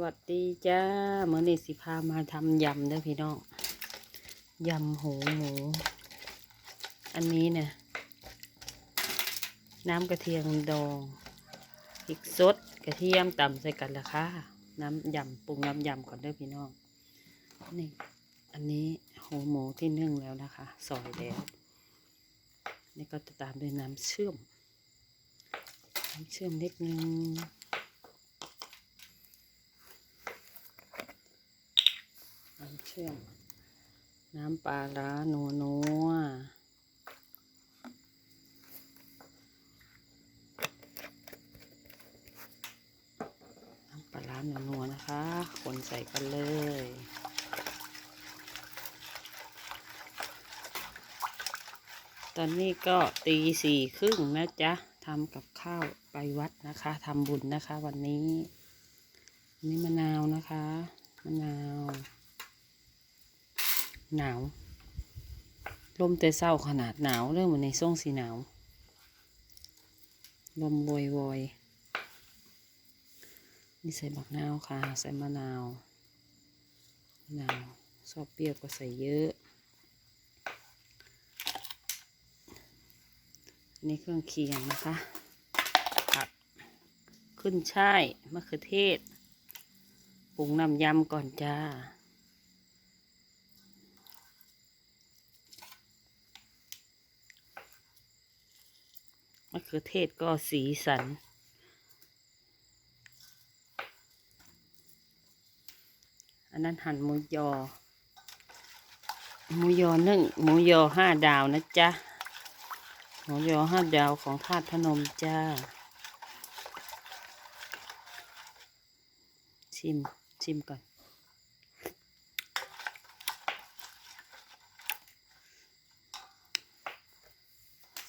วัสดีจ้าเมื่อนี้สิพามาทำยำเด้อพี่น้องยำหูหมู อันนี้เนี่ยน้ำกระเทียมดองพริกสดกระเทียมตำใส่กันละค่ะน้ำยำปรุงน้ำยำก่อนเด้อพี่น้องนี่อันนี้หูหมูที่นึ่งแล้วนะคะซอยแล้วนี่ก็จะตามด้วยน้ำเชื่อมน้ำเชื่อมนิดนึง น้ำเชื่อมน้ำปลาร้านัวนัวน้ำปลาร้านัวนัวนะคะ คนใส่กันเลยตอนนี้ก็ตีสี่ครึ่งนะจ๊ะทำกับข้าวไปวัดนะคะทำบุญนะคะวันนี้ นี่มะนาวนะคะ มะนาว หนาว ลมแต่เศร้าขนาดหนาวเริ่มเหมือนในช่วงสีหนาว ลมโวยวอยนี่ใส่บักนาวค่ะ ใส่มะนาวมะนาวชอบเปรี้ยวก็ใส่เยอะนี่เครื่องเคียงนะคะผักขึ้นช่ายมะเขือเทศ ปรุงน้ำยำก่อนจ้า มะเขือเทศก็สีสัน อันนั้นหั่นหมูยอ หมูยอนึ่งหมูยอห้าดาวนะจ๊ะ หมูยอห้าดาวของธาตุพนมจ้า ชิม ชิมก่อน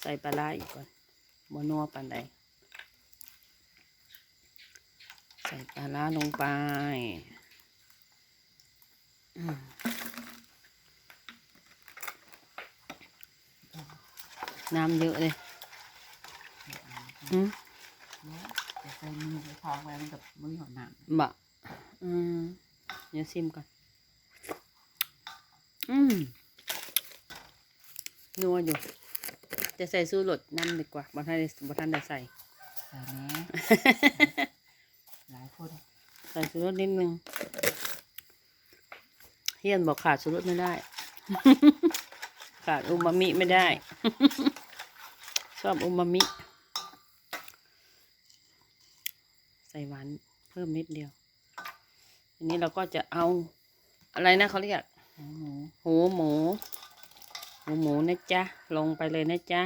ใส่ปลาร้าอีกก่อน บนัวปันใดใส่ปลาร้าลงไปอืมน้ำเยอะเลยอืมจะใส่มือไปคล้องไว้มันกับมือของหนังบะอืมเดี๋ยวชิมก่อนอืมนัวอยู่ จะใส่สู้รสน้ำดีกว่าบ่ทันได้บ่ทันได้ใส่ใส่แหน่หลายคนใส่ชูรสนิดนึงเฮียนบอกขาดชูรสไม่ได้ ขาดอูมามิไม่ได้ ชอบอูมามิ ใส่หวานเพิ่มนิดเดียวอันนี้เราก็จะเอาอะไรนะเขาเรียกหมูหมู หมูหมูนะจ๊ะ ลงไปเลยนะจ๊ะ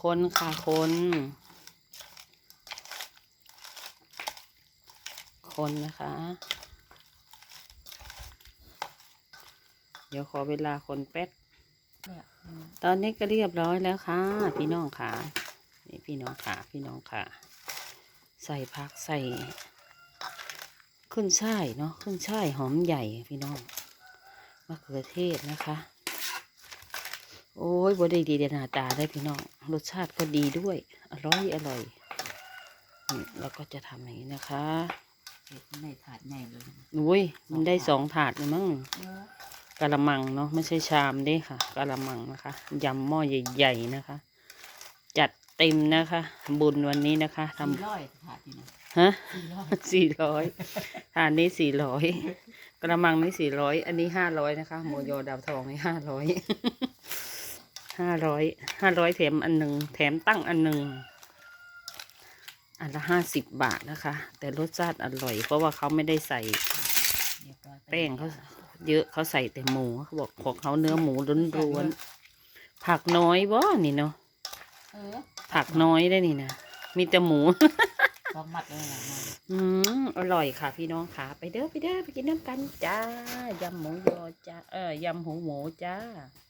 คนค่ะคน คนนะคะ เดี๋ยวขอเวลาคนแป๊บตอนนี้ก็เรียบร้อยแล้วค่ะ พี่น้องค่ะนี่พี่น้องค่ะ พี่น้องค่ะ ใส่ผักใส่ ขึ้นช่ายเนาะขึ้นช่ายหอมใหญ่พี่น้องมะเขือเทศนะคะ โอ้ยบได้ดีเดหน้าตาได้พี่น้อง รสชาติก็ดีด้วย อร่อยอร่อยนี่เราก็จะทำอย่างนี้นะคะเก็บในถาดใหญ่เลยนะอุ้ยมันได้สองถาดเลยมั้งเยอะกะละมังเนาะไม่ใช่ชามเด้ค่ะกะละมังนะคะยำหม้อใหญ่ๆนะคะ จัดเต็มนะคะ บุญวันนี้นะคะทสี่ร้อยถาดนี่นะำฮะสี่ร้อยสี่ร้อยทานนี้สี่ร้อยกระมังนี่สี่ร้อยอันนี้ห้าร้อยนะคะหมูยอดาวทองนี่ห้าร้อย ห้าร้อยห้าร้อยแถมอันหนึ่งแถมตั้งอันหนึ่งอันละห้าสิบบาทนะคะ แต่รสชาติอร่อย เพราะว่าเขาไม่ได้ใส่เรียบร้อยแป้งเขาเยอะเขาใส่แต่หมูเขาบอกของเขาเนื้อหมูล้วนๆผักน้อยบ่นี่เนาะเออผักน้อยได้นี่นะมีแต่หมูพร้อมมัดเลยนะมาอืมอร่อยค่ะ พี่น้องค่ะ ไปเด้อไปเด้อไปกินน้ำกันจ้ายำหมูยอจ้าเออยำหูหมูจ้าเ